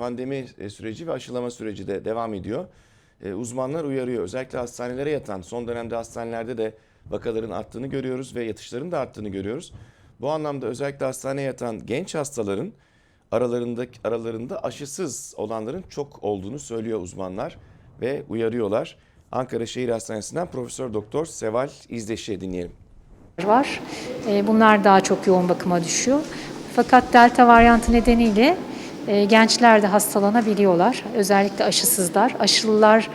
Pandemi e, süreci ve aşılama süreci de devam ediyor. E, Uzmanlar uyarıyor. Özellikle hastanelere yatan, son dönemde hastanelerde de vakaların arttığını görüyoruz ve yatışların da arttığını görüyoruz. Bu anlamda özellikle hastaneye yatan genç hastaların aralarında aralarında aşısız olanların çok olduğunu söylüyor uzmanlar ve uyarıyorlar. Ankara Şehir Hastanesi'nden Profesör Doktor Seval İzdeş'i dinleyelim. var. E, Bunlar daha çok yoğun bakıma düşüyor. Fakat delta varyantı nedeniyle gençler de hastalanabiliyorlar. Özellikle aşısızlar. Aşılılar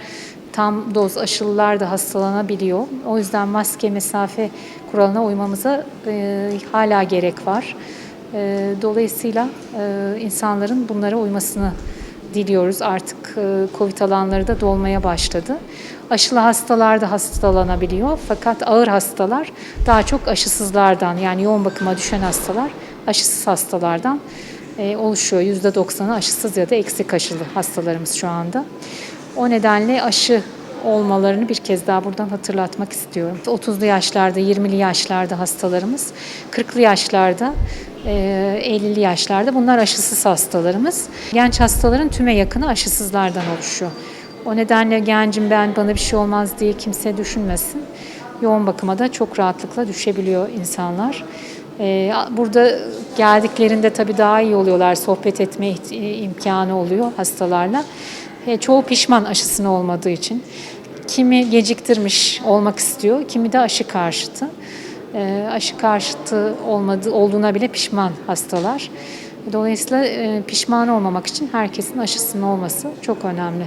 tam doz aşılılar da hastalanabiliyor. O yüzden maske mesafe kuralına uymamıza e, hala gerek var. E, Dolayısıyla e, insanların bunlara uymasını diliyoruz. Artık e, Covid alanları da dolmaya başladı. Aşılı hastalar da hastalanabiliyor. Fakat ağır hastalar daha çok aşısızlardan yani yoğun bakıma düşen hastalar aşısız hastalardan e, oluşuyor. %90'ı aşısız ya da eksik aşılı hastalarımız şu anda. O nedenle aşı olmalarını bir kez daha buradan hatırlatmak istiyorum. 30'lu yaşlarda, 20'li yaşlarda hastalarımız, 40'lı yaşlarda, e, 50'li yaşlarda bunlar aşısız hastalarımız. Genç hastaların tüme yakını aşısızlardan oluşuyor. O nedenle gencim ben bana bir şey olmaz diye kimse düşünmesin. Yoğun bakıma da çok rahatlıkla düşebiliyor insanlar. E, Burada geldiklerinde tabii daha iyi oluyorlar, sohbet etme imkanı oluyor hastalarla. E, Çoğu pişman aşısını olmadığı için. Kimi geciktirmiş olmak istiyor, kimi de aşı karşıtı. E, Aşı karşıtı olmadığı olduğuna bile pişman hastalar. Dolayısıyla e, pişman olmamak için herkesin aşısının olması çok önemli.